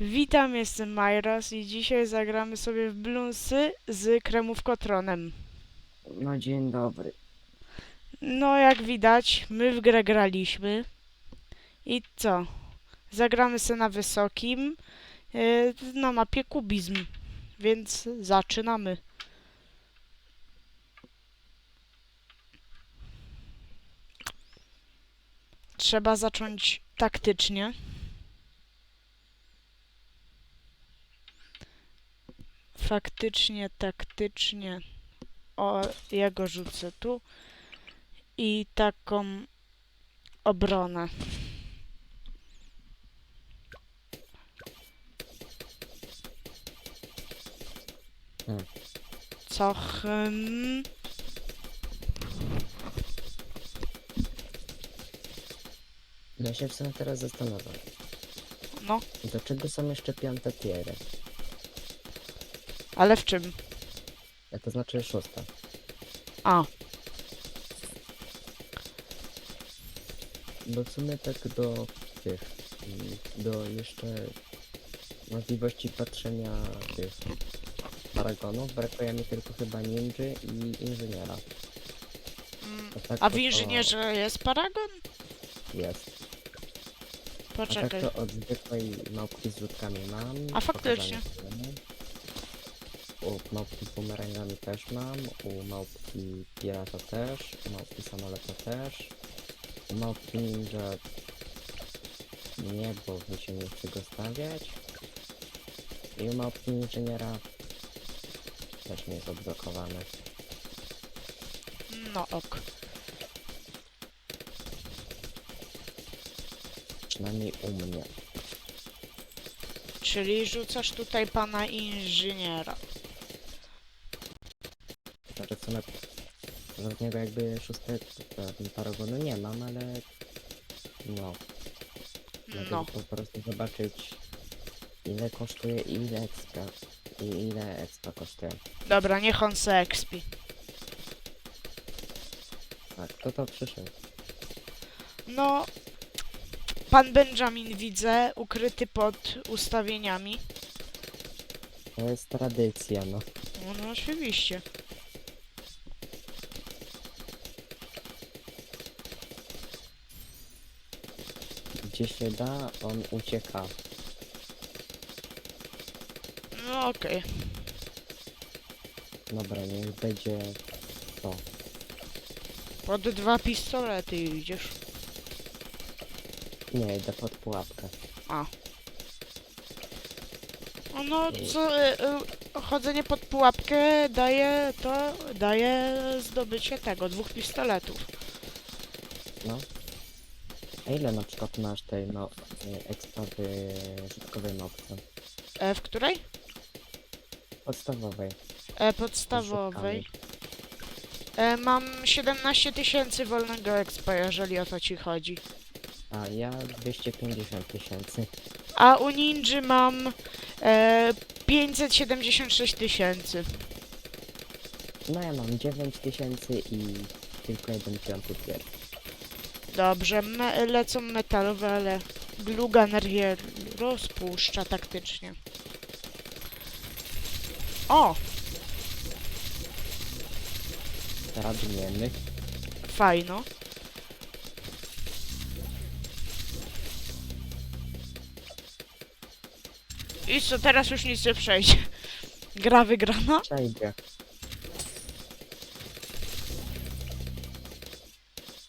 Witam, jestem Myros i dzisiaj zagramy sobie w Bloonsy z kremówkotronem. No dzień dobry. No, jak widać, my w grę graliśmy. I co? Zagramy sobie na wysokim, yy, na mapie kubizm. Więc zaczynamy. Trzeba zacząć taktycznie. Faktycznie, taktycznie. O, ja go rzucę tu. I taką obronę. Hmm. Co? Hmm? Ja się w sumie teraz zastanawiam, No, do czego są jeszcze piąte tiery? Ale w czym? Ja to znaczy szósta. A, Bo w sumie tak do tych, mm, do jeszcze możliwości patrzenia tych paragonów brakuje mi tylko chyba ninży i inżyniera. mm, A, tak a to w inżynierze jest paragon? to Jest. A tak Poczekaj. to od zwykłej małpki z rzutkami mam. A faktycznie. pokazane. U małpki z bumerangami też mam, u małpki pirata też, u małpki samolota też, u małpki ninja nie, bo mi się nie chce go stawiać. I u małpki inżyniera też nie jest odblokowany. No ok. Przynajmniej u mnie. Czyli rzucasz tutaj pana inżyniera. W sumie żadnego jakby szóstego paragonu nie mam, ale no. Mogę No, po prostu zobaczyć ile kosztuje i ile expa i ile expa kosztuje. dobra, niech on se expi. Tak, to to przyszedł. No, pan Benjamin widzę, ukryty pod ustawieniami. To jest tradycja, no. No, no oczywiście. Gdzie się da, on ucieka. No okej. Dobra, niech będzie to. Pod dwa pistolety idziesz. Nie, idę pod pułapkę. No, no co, y, y, chodzenie pod pułapkę daje to, daje zdobycie tego, dwóch pistoletów. No. A ile na przykład masz tej no y, expa w żytkowej mopce? E, w której? Podstawowej. E, podstawowej. E, mam 17 tysięcy wolnego expa, jeżeli o to ci chodzi. A ja 250 tysięcy. A u Ninja mam e, 576 tysięcy. No ja mam 9 tysięcy i tylko jeden piąty tier. Dobrze, me, lecą metalowe, ale Blue Gunner je rozpuszcza taktycznie. O, Radmiennych. fajno. I co, teraz już nic nie przejdzie. Gra wygrana? Przejdzie.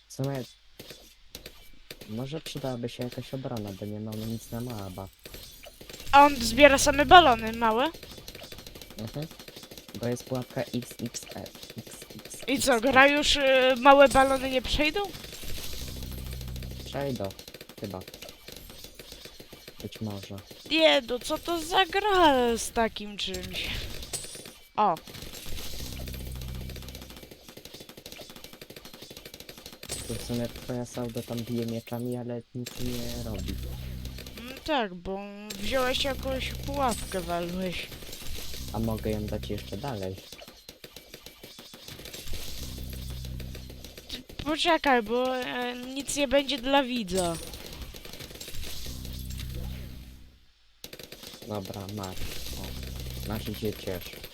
W sumie... Może przydałaby się jakaś obrona, bo nie mamy nic na maba. A on zbiera same balony małe. Mhm. Bo jest pułapka XXE. XX. I co, gra już y, małe balony nie przejdą? Przejdą. Chyba. Być może. Nie, no co to za gra z takim czymś? O, Tu w sumie twoja saldo tam bije mieczami, ale nic nie robi. no tak, bo wziąłeś jakąś pułapkę, walłeś. A mogę ją dać jeszcze dalej. Poczekaj, bo e, nic nie będzie dla widza. Dobra, masz. O, i się ciesz.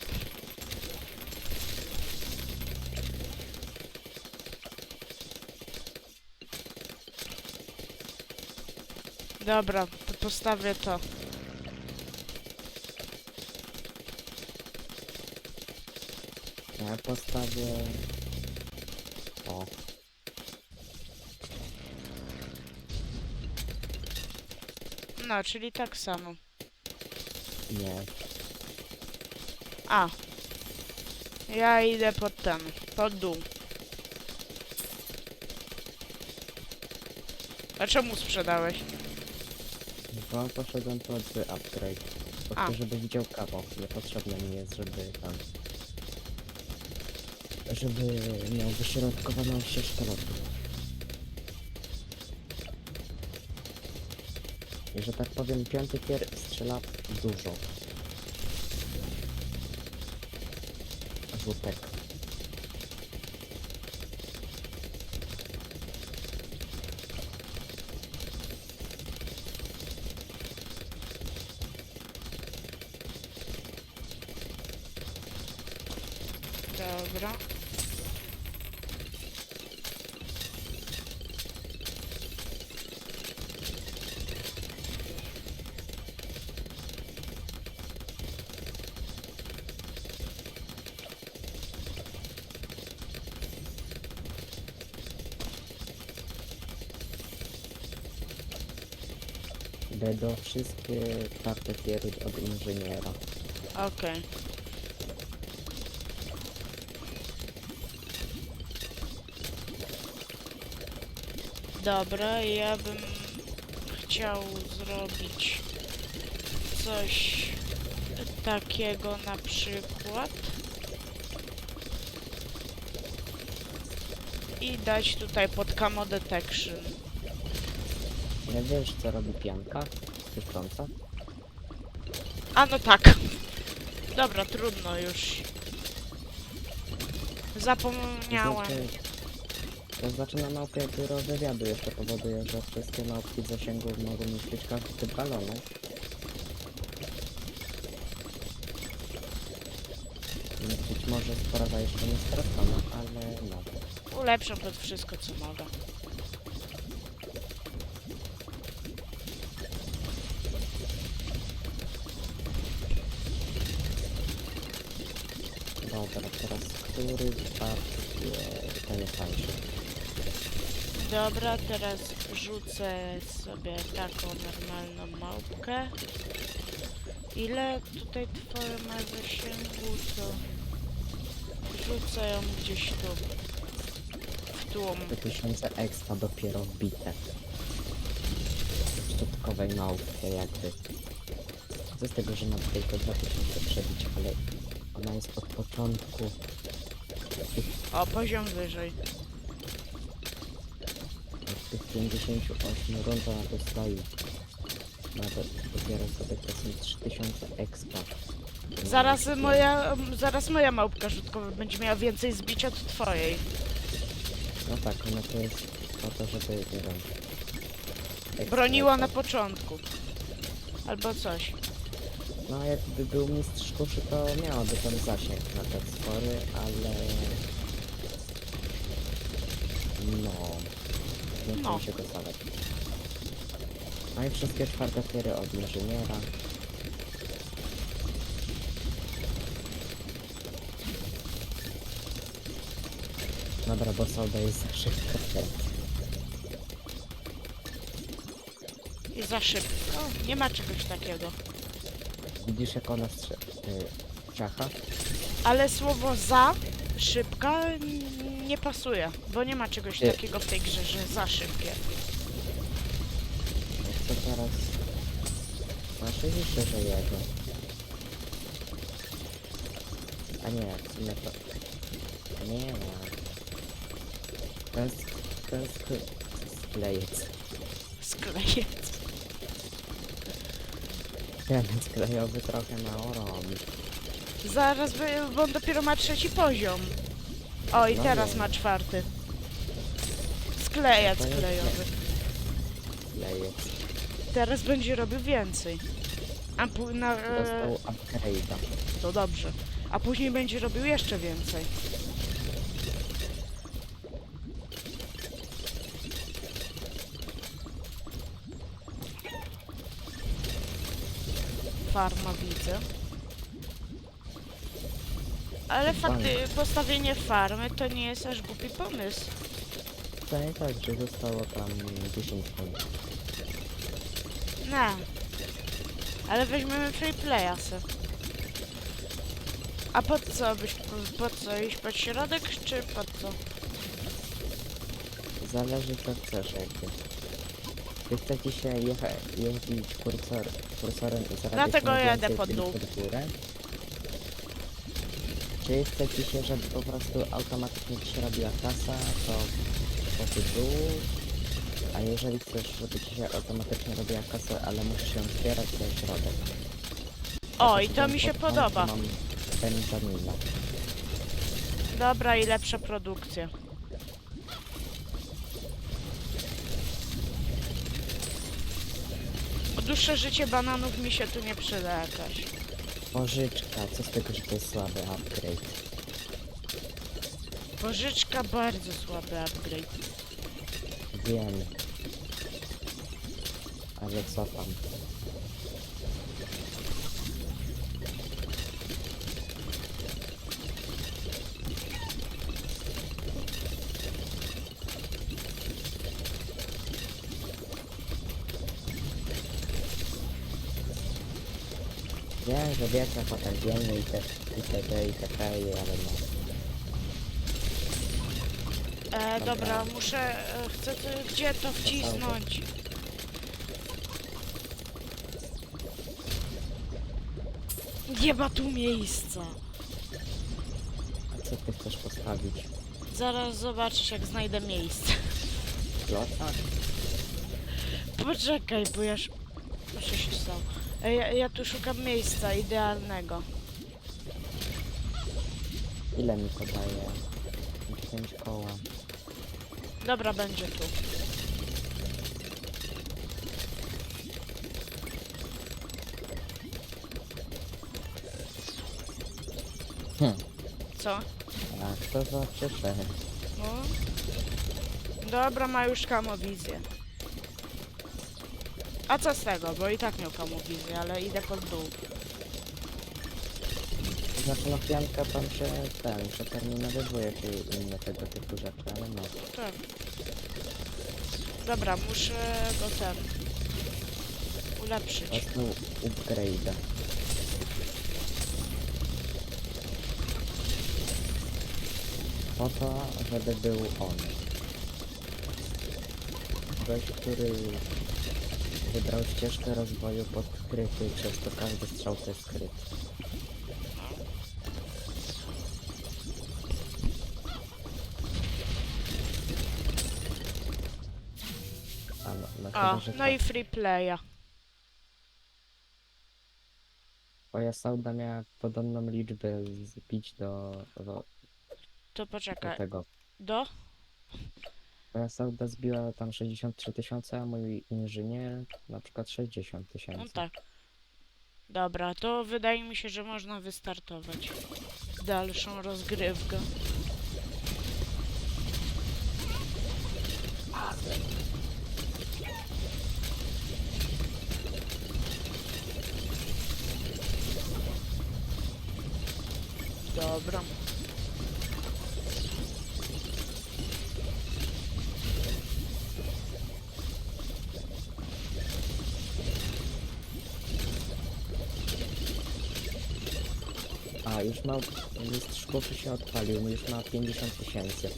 Dobra, to postawię to. Ja postawię... O, No, czyli tak samo. nie. A. Ja idę pod ten, pod dół. A czemu sprzedałeś? Bo poszedłem po zły upgrade. Po A. to, żeby widział kawał. Niepotrzebne mi jest, żeby tam... Żeby miał wyśrodkowaną ścieżkę lotu. I że tak powiem, piąty tier strzela dużo. Rzutek. Dobra. Do wszystkie tiery od inżyniera. Okej. Dobra, ja bym chciał zrobić coś takiego na przykład. I dać tutaj pod camo detection. Nie wiesz co robi pianka? Czyszcząca? A no tak. Dobra, trudno już. Zapomniałem. To znaczy, na małpie biuro wywiadu jeszcze powoduje, że wszystkie małpki w zasięgu mogą niszczyć każdy typ balonu. Więc Być może sprawa jeszcze nie stracona, ale no. Ulepszam to wszystko, co mogę. Dobra, teraz który bardziej ten jest tańszy? Dobra, teraz rzucę sobie taką normalną małpkę. Ile tutaj twoje ma zasięgu, to rzucę ją gdzieś tu. W tłum. 2000 expa dopiero wbite. Sztukowej małpie jakby. Co z tego, że ma tylko 2000 przebić, ale ona jest od początku O, poziom wyżej. Tych 58 rund ona to stoi. Nawet dopiero sobie to są 3000 expa. Zaraz moja, zaraz moja małpka rzutkowa będzie miała więcej zbicia od twojej. No tak, ona to jest po to, żeby, ekstra Broniła na początku. Albo coś. No jakby był mistrz kuszy, to miałaby ten zasięg na te spory, ale... No... Nie No. no. się go zadać. No i wszystkie czwarte tiery od inżyniera. Dobra, bo solda jest za szybko. I za szybko. Nie ma czegoś takiego. Widzisz jak ona strze... Y? Ale słowo za szybka nie pasuje, bo nie ma czegoś Nie. takiego w tej grze, że za szybkie. Co teraz? Masz jeszcze, że jego. A nie, w sumie to... Nie ma. To jest... To jest... sk- Sklejec. Ten sklejowy trochę mało robi. Zaraz, by, bo on dopiero ma trzeci poziom. O, i No teraz wiem. ma czwarty. Jest klejowy. Sklejec. Teraz będzie robił więcej. A na, e, Dostał upgrade'a. to dobrze. A później będzie robił jeszcze więcej. Farma widzę. Ale fakty, postawienie farmy to nie jest aż głupi pomysł. Nie tak, że zostało tam 10 punktów. Nie. Ale weźmiemy free playa se. A po co byś, po, po co iść pod środek, czy po co? Zależy co chcesz jakby. Czy chce ci się jecha, jeździć kursor, kursorem i zarabiać Dlatego jadę pod dół. w górę? Czy chce ci się, żeby po prostu automatycznie ci się robiła kasa, to po dół? A jeżeli chcesz, żeby ci się automatycznie robiła kasa, ale musisz ją zbierać, to jest środek. O, i to mi się podoba. Mam Benjamina. Dobra i lepsza produkcja. Dłuższe życie bananów mi się tu nie przyda jakaś. Pożyczka, co z tego, że to jest słaby upgrade? Pożyczka bardzo słaby upgrade. Wiem. Ale cofam. Wiem, wiecie, potem wiemy i te, itd. itp. ale no. E, Dobra. muszę, e, chcę, tu- gdzie to wcisnąć? Nie ma tu miejsca. A co ty chcesz postawić? Zaraz zobaczysz jak znajdę miejsce. Kloca? Poczekaj, bo ja... sz- Co się stało? E, Ja, ja tu szukam miejsca idealnego. Ile mi to daje? 10 koła. Dobra, będzie tu. Hm. Co? A kto za przyszedł? No. Dobra, ma już kamowizję. A co z tego, bo i tak miał kamowizję, ale idę pod dół. Znaczy no pianka tam się ten, przeterminowywuje czy inne tego typu rzeczy, ale no. Tak. Dobra, muszę go ten... ulepszyć. Dostał upgrade'a. Po to, żeby był on. Gość, który wybrał ścieżkę rozwoju pod kryty, przez to każdy strzał to jest kryt. A no, no, O, chyba, że no tak. i free playa. Twoja sauda miała podobną liczbę zbić do, do, To do poczekaj. tego. Do? Sauda zbiła tam 63 tysiące, a mój inżynier na przykład 60 No tysięcy. tak. Dobra, to wydaje mi się, że można wystartować. Dalszą rozgrywkę. Dobra. A, już ma, list szkółki się odpalił, już ma 50 tysięcy.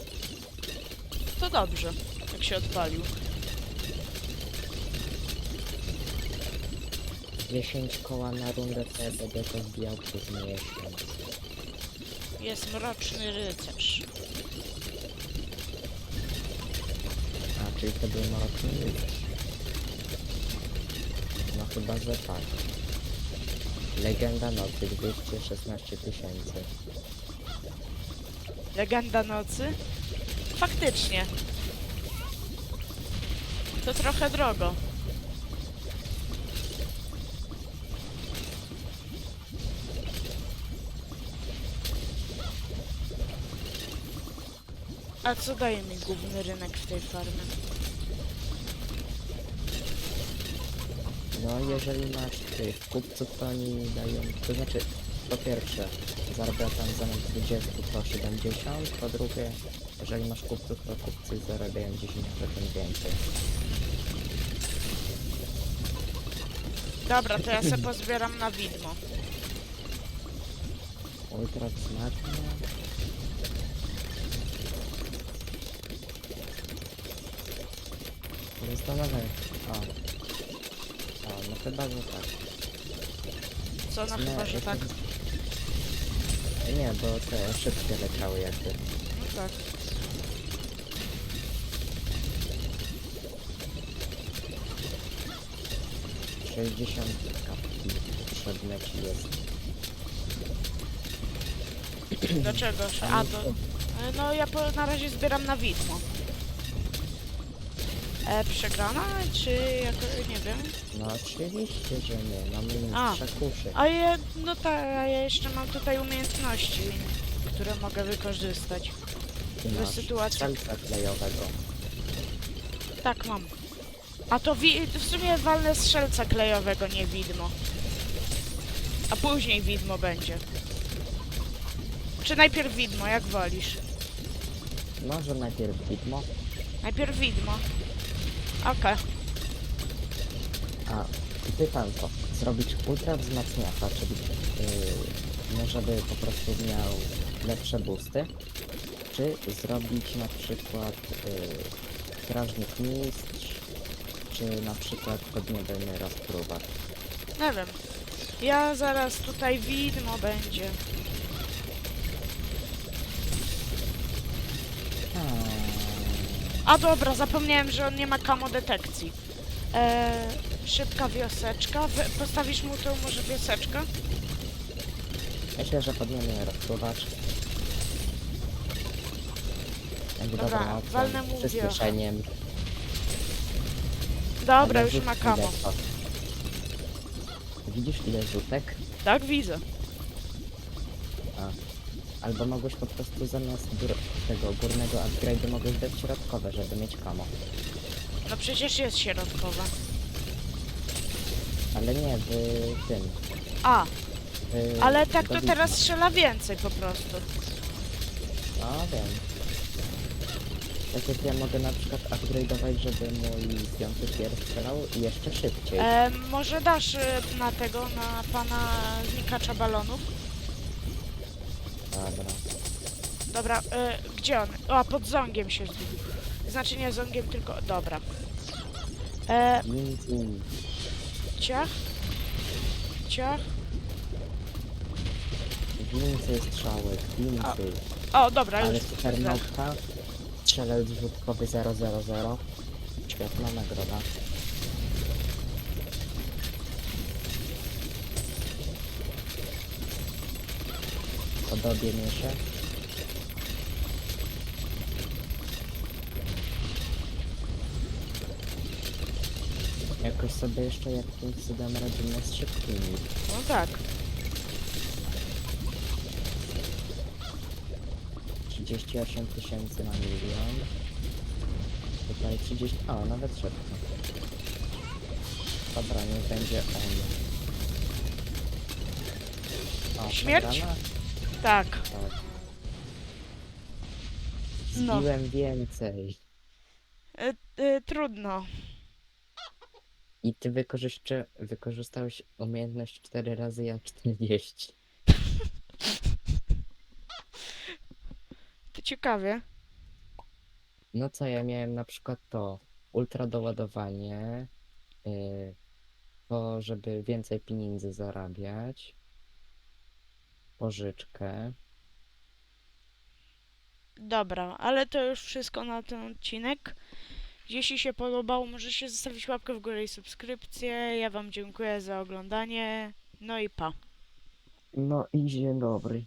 To dobrze, jak się odpalił. 10 koła na rundę, to ja będę to wbijał przez miesiąc. Jest mroczny rycerz. A, czyli to był mroczny rycerz. No chyba, że tak. Legenda nocy 216 tysięcy. Legenda nocy? Faktycznie. To trochę drogo. A co daje mi główny rynek w tej farmie? No jeżeli masz tych kupców, to oni dają, to znaczy po pierwsze zarabia tam zamiast 20 to 70, po drugie jeżeli masz kupców, to kupcy zarabiają 10% więcej. Dobra, to ja se pozbieram na widmo. Ultra smaczne. Zastanawiam O. O, no chyba, że tak. Co no Nie, chyba, że tak. Nie, bo te szybkie leciały jakby. No tak. Sześćdziesiąt kapki potrzebne ci jest. Dlaczego? A to... No ja po, na razie zbieram na widmo. E, przegrana? Czy jako, nie wiem. No oczywiście, że nie. Mamy A. mistrza kuszy. A ja, no tak, a ja jeszcze mam tutaj umiejętności, które mogę wykorzystać. Ty w masz sytuacji- strzelca klejowego. Tak mam. A to wi- w sumie walnę strzelca klejowego, nie widmo. A później widmo będzie. Czy najpierw widmo, jak wolisz? Może najpierw widmo, Najpierw widmo. Okej. a pytanko. Zrobić ultra wzmacniacza, czyli yy, no żeby po prostu miał lepsze boosty, czy zrobić na przykład yy, strażnik mistrz, czy na przykład podniebny rozpruwacz. Nie wiem. Ja zaraz tutaj widmo będzie. Hmm. A dobra, zapomniałem, że on nie ma kamo detekcji. Eee, szybka wioseczka. Wy- postawisz mu tą może wioseczkę? Myślę, że podniebny rozpruwacz. Będzie Dobra, dobrą opcją, walnę mu przyspieszeniem. Dobra, Ale już rzut ma kamo. Widzisz ile rzutek? Tak, widzę. Albo mogłeś po prostu zamiast gór tego górnego upgrade'u mogłeś dać środkowe, żeby mieć kamo. No przecież jest środkowa. Ale nie w tym. A, W ale tak to teraz strzela więcej po prostu. No wiem. Tak jak ja mogę na przykład upgrade'ować, żeby mój piąty pier strzelał jeszcze szybciej. E, może dasz y, na tego, na pana znikacza balonów? Dobra. Dobra, e, gdzie on? O, pod zongiem się zgubił. Znaczy nie zongiem, tylko... Dobra. E, Między ciach. Ciach. więcej strzałek, więcej. O, dobra, Ale już. super nowka. Strzelec rzutkowy 000. Świetna nagroda. Podobie mi się. Jakoś sobie jeszcze jakimś cudem radzimy z szybkimi. No tak. 38 tysięcy na milion. Tutaj 30. O, nawet szybko. Dobra, niech będzie on. O, Śmierć? przegrana? Tak. No. Zbiłem więcej. E, e, trudno. I ty wykorzyszcze, wykorzystałeś umiejętność 4 razy, ja 40. To ciekawie. No co, ja miałem na przykład to ultra doładowanie, yy, to żeby więcej pieniędzy zarabiać, pożyczkę. Dobra, ale to już wszystko na ten odcinek. Jeśli się podobało, możecie zostawić łapkę w górę i subskrypcję. Ja wam dziękuję za oglądanie. No i pa. No i dzień dobry.